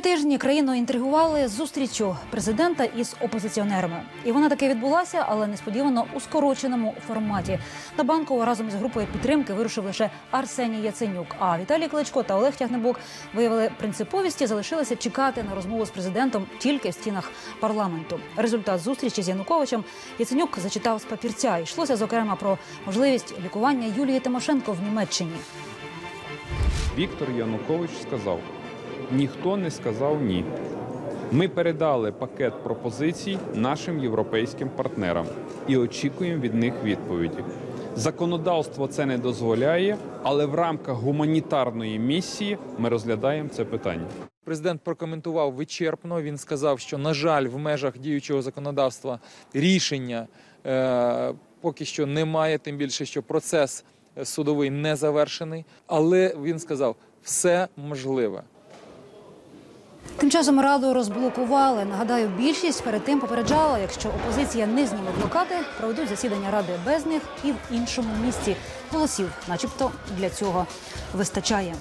Тижні країну інтригували зустрічю президента із опозиціонерами, і вона таки відбулася, але несподівано у скороченому форматі. На банку разом з групою підтримки вирушив лише Арсеній Яценюк. А Віталій Кличко та Олег Тягнебок виявили принциповість і залишилися чекати на розмову з президентом тільки в стінах парламенту. Результат зустрічі з Януковичем Яценюк зачитав з папірця. Йшлося зокрема про можливість лікування Юлії Тимошенко в Німеччині. Віктор Янукович сказав: ніхто не сказав ні. Ми передали пакет пропозицій нашим європейським партнерам і очікуємо від них відповіді. Законодавство це не дозволяє, але в рамках гуманітарної місії ми розглядаємо це питання. Президент прокоментував вичерпно. Він сказав, що на жаль, в межах діючого законодавства рішення е, поки що немає, тим більше, що процес судовий не завершений. Але він сказав, все можливе. Тим часом раду розблокували. Нагадаю, більшість перед тим попереджала, якщо опозиція не зніме блокади, проведуть засідання ради без них і в іншому місці. Голосів, начебто, для цього вистачає.